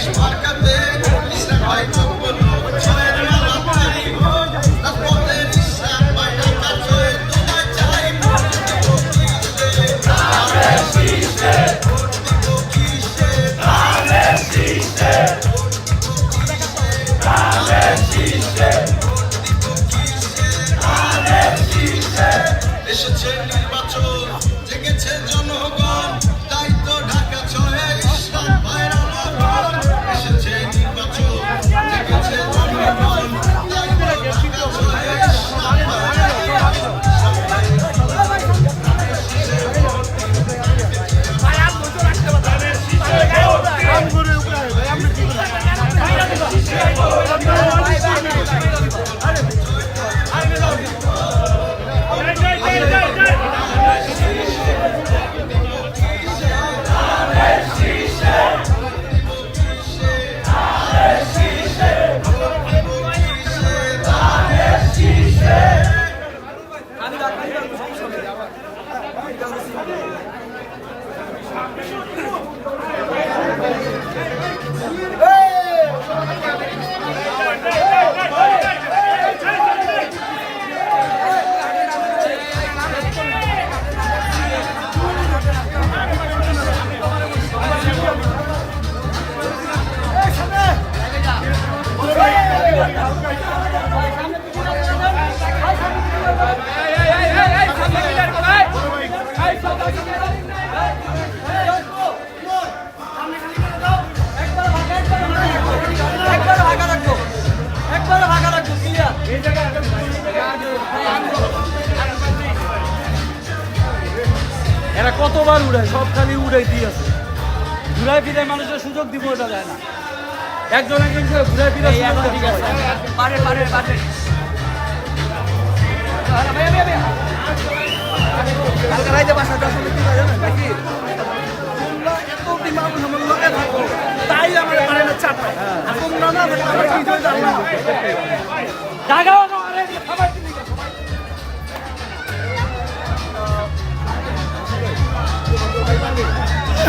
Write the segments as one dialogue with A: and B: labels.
A: এসেছে
B: এরা কতবার উড়ায়? সব খালি উড়াই দিয়েছে ঘুরাই ফিরাই মানুষের সুযোগ দিব ওটা যায় না। একজন একজনকে ঘুরাই ফিরাই সুযোগ
C: পারে পারে পারে। কালকে রাইতে জানেন? নাকি? তাই আমার পারে না চাপ। আর তোমরা না থাকলে আমার কি হয়ে যাবে না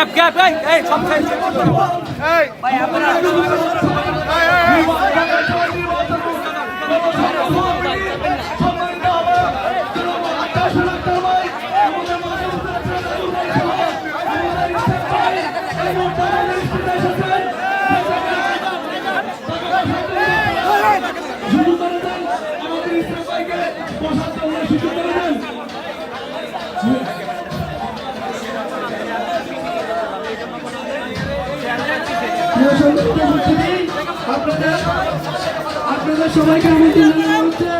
B: গ্যাপ গ্যাপ এই এই সব খাই
C: ভাই আপনারা
D: আপনাদের আপনাদের সবাইকে আমন্ত্রণ জানানো হচ্ছে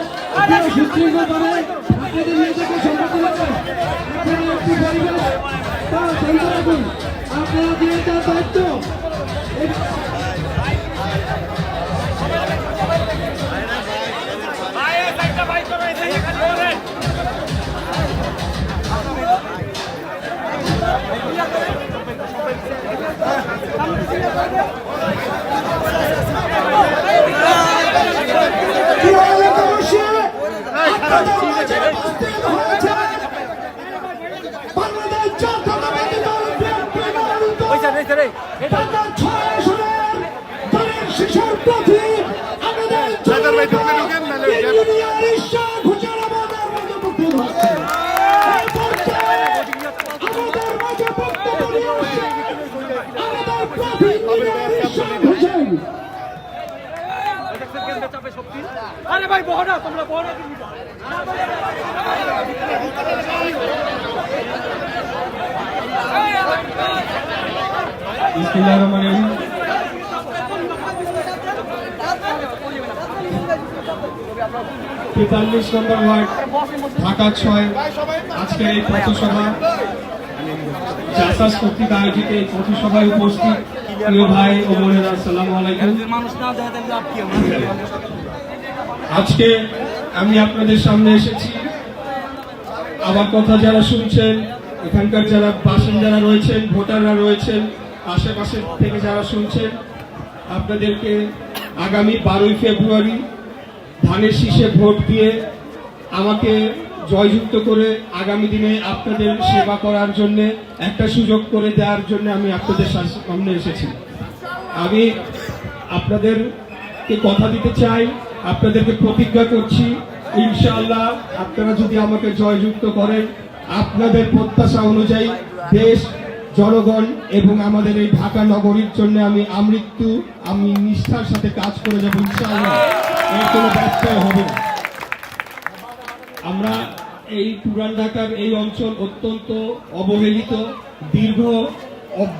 B: আরে ভাই বহনা তোমরা বহনা না।
E: তেতাল্লিশ নম্বর ওয়ার্ড ঢাকা ছয়। আজকের এই পথসভা জাসাস কর্তৃক আয়োজিত এই পথসভায় উপস্থিত প্রিয় ভাই ও বোনেরা আসসালামু আলাইকুম। আজকে আমি আপনাদের সামনে এসেছি। আমার কথা যারা শুনছেন, এখানকার যারা বাসিন্দারা রয়েছেন, ভোটাররা রয়েছেন আশেপাশে থেকে যারা শুনছেন, আপনাদেরকে আগামী বারোই ফেব্রুয়ারি ধানের শীষে ভোট দিয়ে আমাকে জয়যুক্ত করে আগামী দিনে আপনাদের সেবা করার জন্য, একটা সুযোগ করে দেওয়ার জন্য আমি আপনাদের সামনে এসেছি। আমি আপনাদেরকে কথা দিতে চাই। আপনাদেরকে প্রতিজ্ঞা করছি, ইনশাআল্লাহ আপনারা যদি আমাকে জয়যুক্ত করেন, আপনাদের প্রত্যাশা অনুযায়ী দেশ, জনগণ এবং আমাদের এই ঢাকা নগরীর জন্য আমি আমৃত্যু, আমি নিষ্ঠার সাথে কাজ করে যাব, ইনশাআল্লাহ। এর কোনো ব্যত্যয় হবে আমরা এই পুরান ঢাকার এই অঞ্চল অত্যন্ত অবহেলিত, দীর্ঘ,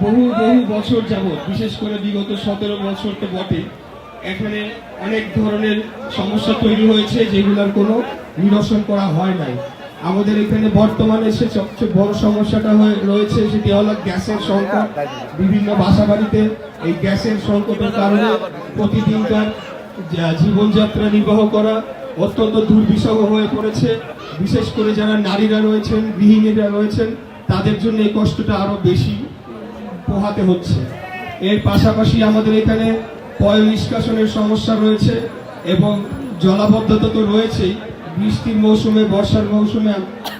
E: বহু বহু বছর যাবৎ, বিশেষ করে বিগত সতেরো বছর তো বটে এখানে অনেক ধরনের সমস্যা তৈরি হয়েছে যেগুলোর কোনো নিরসন করা হয় নাই। আমাদের এখানে বর্তমানে সে সবচেয়ে বড় সমস্যাটা হয়ে রয়েছে সেটি হলো গ্যাসের সংকট। বিভিন্ন বাসা বাড়িতে এই গ্যাসের সংকটের কারণে প্রতিদিনকার জীবনযাত্রা নির্বাহ করা অত্যন্ত দুর্বিষহ হয়ে পড়েছে। বিশেষ করে যারা নারীরা রয়েছেন, গৃহিণীরা রয়েছেন, তাদের জন্য এই কষ্টটা আরও বেশি পোহাতে হচ্ছে। এর পাশাপাশি আমাদের এখানে পয় নিষ্কাশনের সমস্যা রয়েছে এবং জলাবদ্ধতা তো রয়েছেই। বৃষ্টির মৌসুমে, বর্ষার মৌসুমে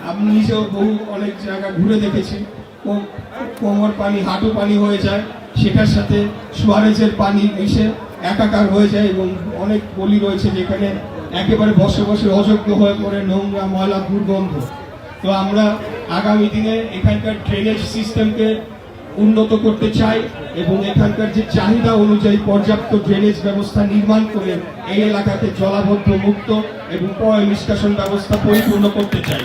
E: আমি নিজেও বহু অনেক জায়গা ঘুরে দেখেছি। কোমর পানি, হাঁটু পানি হয়ে যায়, সেটার সাথে সুয়ারেজের পানি মিশে একাকার হয়ে যায় এবং অনেক গলি রয়েছে যেখানে একেবারে বসে বসে অযোগ্য হয়ে পড়ে নোংরা, ময়লা, দুর্গন্ধ। তো আমরা আগামী দিনে এখানকার ড্রেনেজ সিস্টেমকে উন্নত করতে চাই এবং এখানকার যে চাহিদা অনুযায়ী পর্যাপ্ত ড্রেনেজ ব্যবস্থা নির্মাণ করে এই এলাকাকে জলাবদ্ধ মুক্ত এবং পয় নিষ্কাশন ব্যবস্থা পরিপূর্ণ করতে চাই।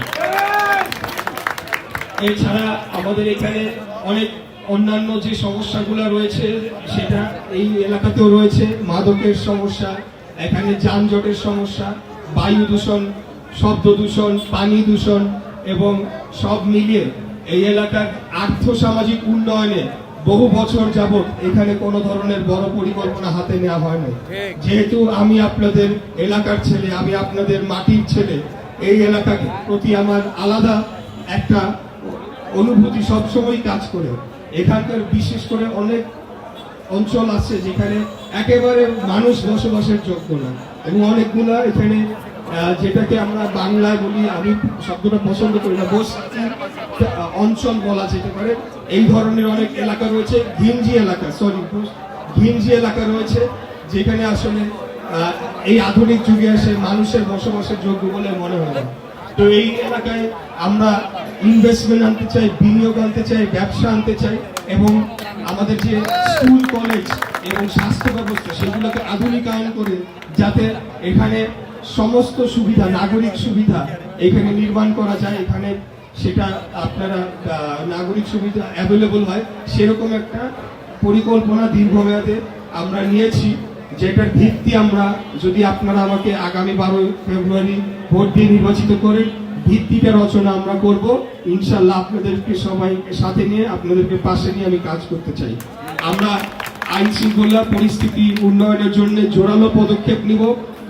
E: এছাড়া আমাদের এখানে অনেক অন্যান্য যে সমস্যাগুলো রয়েছে, সেটা এই এলাকাতেও রয়েছে। মাদকের সমস্যা, এখানে যানজটের সমস্যা, বায়ু দূষণ, শব্দ দূষণ, পানি দূষণ এবং সব মিলিয়ে এই এলাকার আর্থসামাজিক উন্নয়নে বহু বছর যাবত এখানে কোনো ধরনের বড় পরিকল্পনা হাতে নেওয়া হয় না যেহেতু আমি আপনাদের এলাকার ছেলে আমি আপনাদের মাটির ছেলে এই এলাকার প্রতি আমার আলাদা একটা অনুভূতি সবসময় কাজ করে। এখানকার বিশেষ করে অনেক অঞ্চল আছে যেখানে একেবারে মানুষ বসবাসের যোগ্য না এবং অনেকগুলো এখানে যেটাকে আমরা বাংলায় বলি, আমি শব্দটা পছন্দ করি না, বস্তি অঞ্চল বলা যেতে পারে। এই ধরনের অনেক এলাকা রয়েছে, ঘিঞ্জি এলাকা সরি ঘিঞ্জি এলাকা রয়েছে, যেখানে আসলে এই আধুনিক যুগে এসে মানুষের বসবাসের যোগ্য বলে মনে হয় তো এই এলাকায় আমরা ইনভেস্টমেন্ট আনতে চাই, বিনিয়োগ আনতে চাই, ব্যবসা আনতে চাই, এবং আমাদের যে স্কুল কলেজ এবং স্বাস্থ্য ব্যবস্থা, সেগুলোকে আধুনিকায়ন করে যাতে এখানে সমস্ত সুবিধা, নাগরিক সুবিধা এখানে নির্মাণ করা যায়। এখানে সেটা আপনারা নাগরিক সুবিধা অ্যাভেলেবল হয়। সেরকম একটা পরিকল্পনা দীর্ঘমেয়াদে আমরা নিয়েছি, যেটার ভিত্তি আমরা যদি আপনারা আমাকে আগামী বারোই ফেব্রুয়ারি ভোট দিয়ে নির্বাচিত করেন, ভিত্তিটা রচনা আমরা করব। ইনশাল্লাহ আপনাদেরকে সবাই সাথে নিয়ে, আপনাদেরকে পাশে নিয়ে আমি কাজ করতে চাই। আমরা আইন শৃঙ্খলা পরিস্থিতি উন্নয়নের জন্য জোরালো পদক্ষেপ নিব।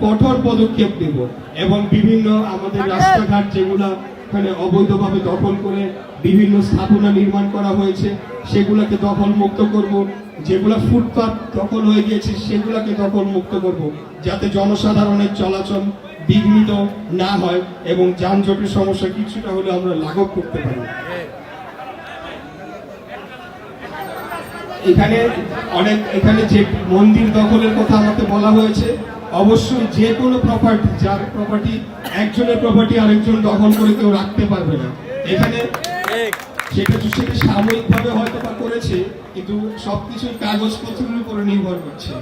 E: কঠোর পদক্ষেপ নেব এবং বিভিন্ন আমাদের রাস্তাঘাট যেগুলা এখানে অবৈধভাবে দখল করে বিভিন্ন স্থাপনা নির্মাণ করা হয়েছে সেগুলোকে দখল মুক্ত করব। যেগুলা ফুটপাত দখল হয়ে গিয়েছে সেগুলোকে দখল মুক্ত করব যাতে জনসাধারণের চলাচল বিঘ্নিত না হয় এবং যানজটের সমস্যা কিছুটা হলে আমরা লাঘব করতে পারি। এখানে অনেক এখানে যে মন্দির দখলের কথা আমাকে বলা হয়েছে অবশ্যই যে কোনো প্রপার্টি যার প্রপার্টি একজনের প্রপার্টি আরেকজন দখল করে কেউ রাখতে পারবে না। এখানে সেটা সেটা সাময়িকভাবে হয়তো বা করেছে কিন্তু সবকিছু কাগজপত্রের উপরে নির্ভর করছে।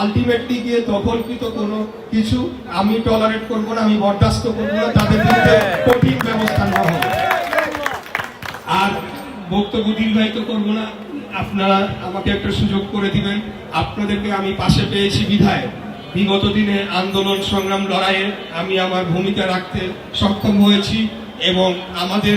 E: আলটিমেটলি গিয়ে দখলকৃত কোনো কিছু আমি টলারেট করব না আমি বরদাস্ত করব না তাদের বিরুদ্ধে কঠিন ব্যবস্থা নেওয়া হবে। আর বক্তব্য দীর্ঘায়িত করব না। আপনারা আমাকে একটা সুযোগ করে দিবেন। আপনাদেরকে আমি পাশে পেয়েছি বিধায় বিগত দিনে আন্দোলন সংগ্রাম লড়াইয়ে আমি আমার ভূমিকা রাখতে সক্ষম হয়েছি এবং আমাদের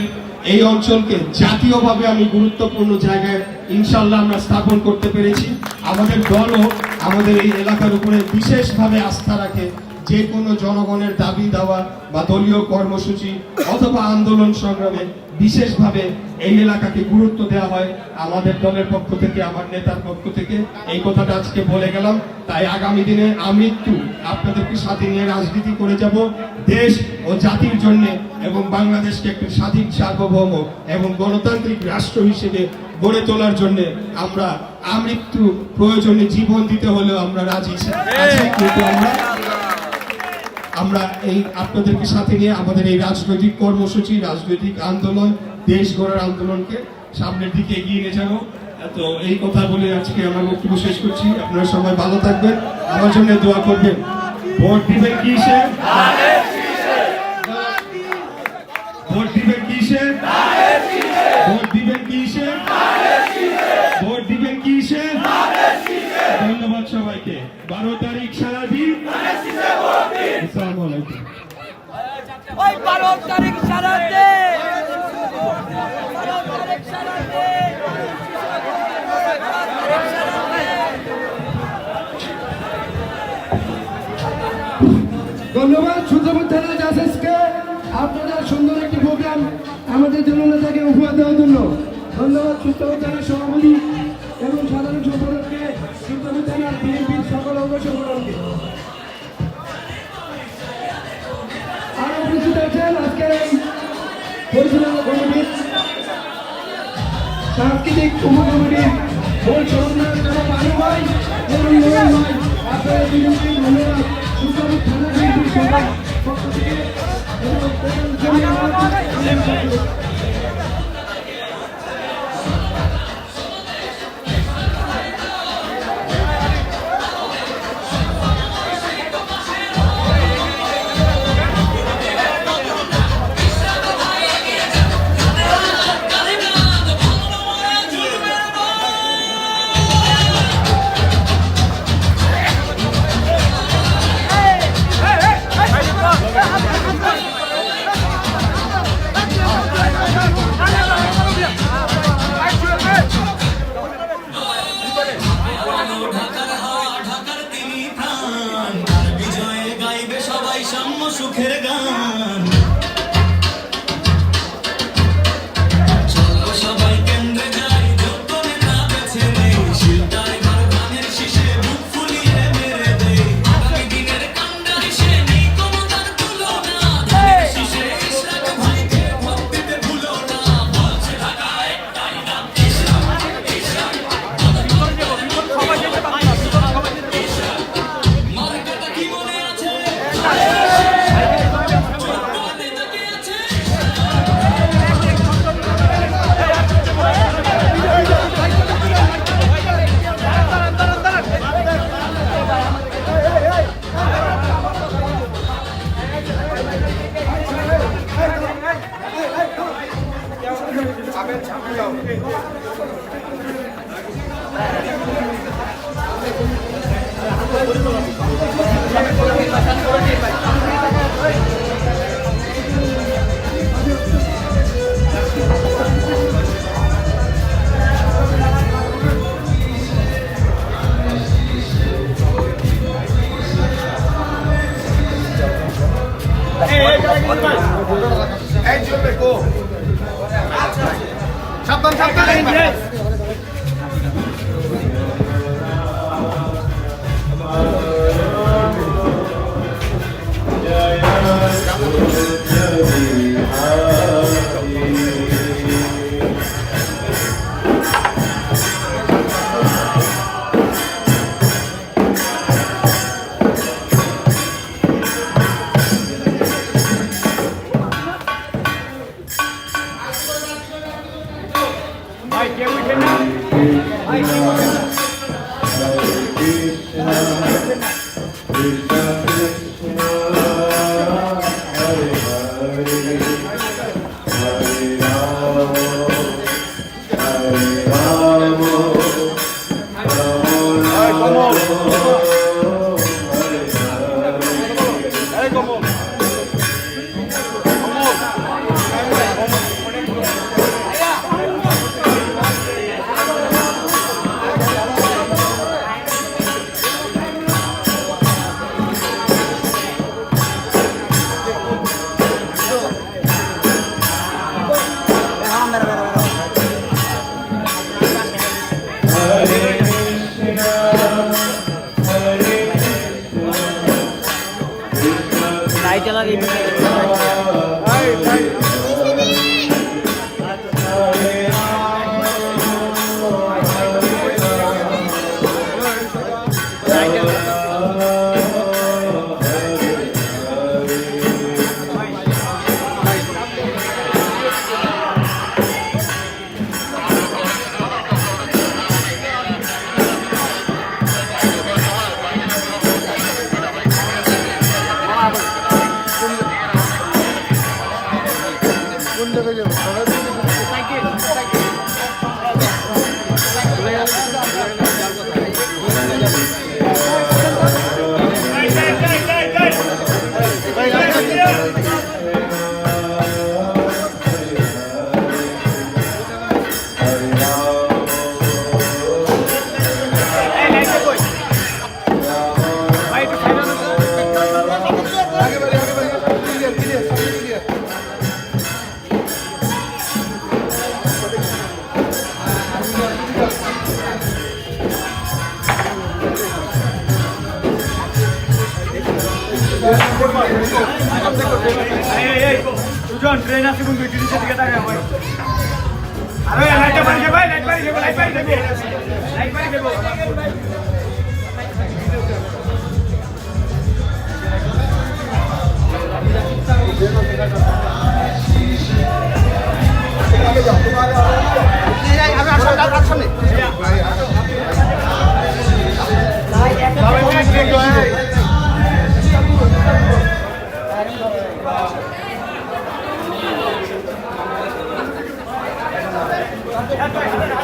E: এই অঞ্চলকে জাতীয়ভাবে আমি গুরুত্বপূর্ণ জায়গায় ইনশাল্লাহ আমরা স্থাপন করতে পেরেছি। আমাদের দলও আমাদের এই এলাকার উপরে বিশেষভাবে আস্থা রাখে। যে কোনো জনগণের দাবি দাওয়া বা দলীয় কর্মসূচি অথবা আন্দোলন সংগ্রামে বিশেষভাবে এই এলাকাকে গুরুত্ব দেওয়া হয়। আমাদের দলের পক্ষ থেকে, আমার নেতার পক্ষ থেকে এই কথাটা আজকে বলে গেলাম। তাই আগামী দিনে আমৃত্যু আপনাদেরকে সাথে নিয়ে রাজনীতি করে যাব। দেশ ও জাতির জন্য এবং বাংলাদেশকে একটি স্বাধীন, সার্বভৌম এবং গণতান্ত্রিক রাষ্ট্র হিসেবে গড়ে তোলার জন্য আমরা আমৃত্যু প্রয়োজনে জীবন দিতে হলেও আমরা রাজি কিন্তু আমরা আমরা এই আপনাদেরকে সাথে নিয়ে আমাদের এই রাজনৈতিক কর্মসূচি, রাজনৈতিক আন্দোলন, দেশ গড়ার আন্দোলনকে সামনের দিকে এগিয়ে নিয়ে যাব। তো এই কথা বলে আজকে আমার বক্তব্য শেষ করছি। আপনারা সবাই ভালো থাকবেন। আমার জন্য দোয়া করবেন। ভোট দিবেন কিসে? ভোট দিবেন কিসে? ভোট দিবেন কিসে? ভোট দিবেন কিসে? ধন্যবাদ সবাইকে। বারো তারিখ আসসালামু
D: ধন্যবাদ সূত্রপুর থানা জাসেসকে আপনাদের সুন্দর একটি প্রোগ্রাম আমাদের জন্য নেতাকে উপহার দেওয়ার জন্য। ধন্যবাদ সূত্রপুর থানার সভাপতি এবং সাধারণ সম্পাদককে সূত্রপুর থানার বিএনপির সকল অঙ্গ সংগঠনকে আছেন আজকের এই সাংস্কৃতিক উপকমিটির মূল দুজনকে ধন্যবাদ। সুন্দর থানা সবার পক্ষ থেকে
A: É de Obeco. সাবধান সাবধান। 这个就好了
B: দুজন ট্রেন আছে কোন বিটির দিকে তাকায় ভাই আরে লাইট পারি ভাই লাইট পারি দেবো লাইট পারি দেবো। লাইট পারি দেবো।
A: Reach That's right.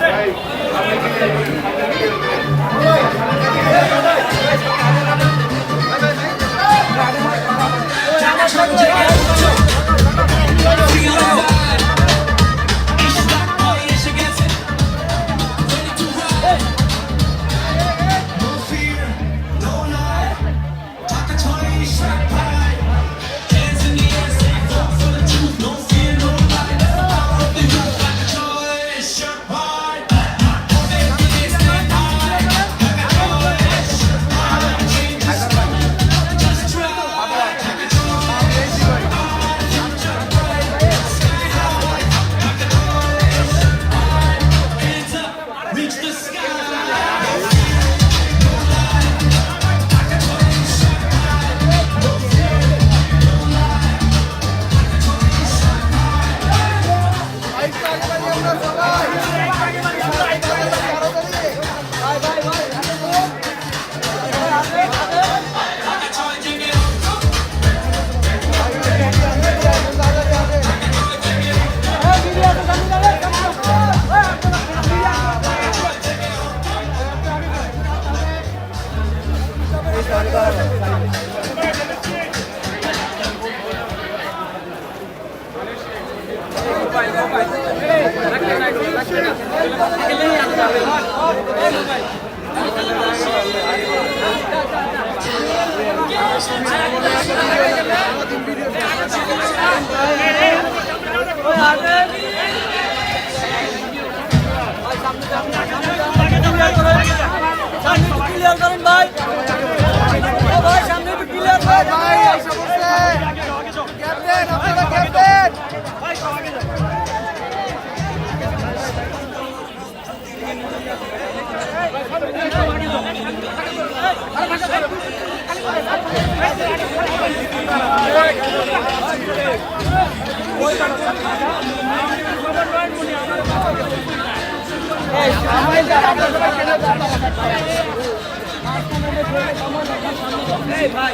C: ক্লিয়ার করেন ভাই ভাই সামনে একটু ক্লিয়ার ভাই ক্যাপ্টেন আপনারা ক্যাপ্টেন ভাই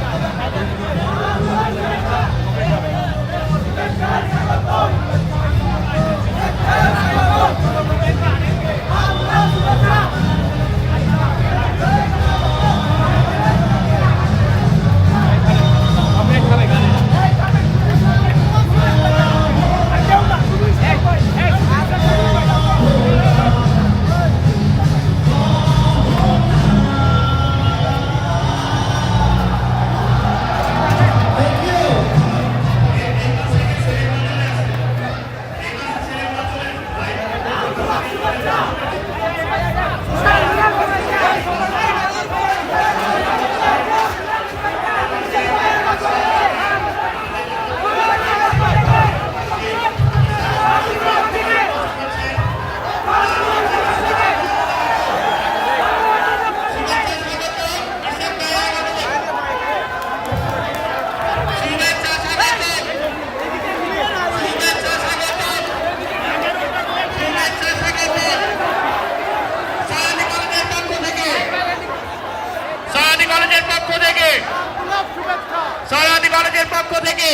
F: পক্ষ থেকে।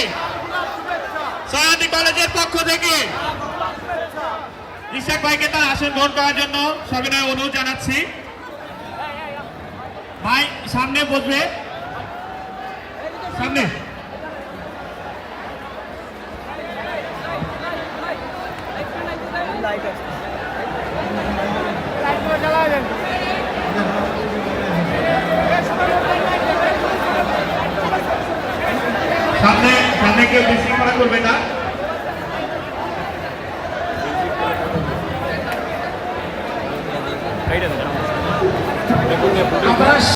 F: সরাদি কলেজের পক্ষ থেকে। ইশাক ভাইকে তার আসন গ্রহণ করার জন্য সবিনয় অনুরোধ জানাচ্ছি। ভাই, সামনে বসবে। সামনে।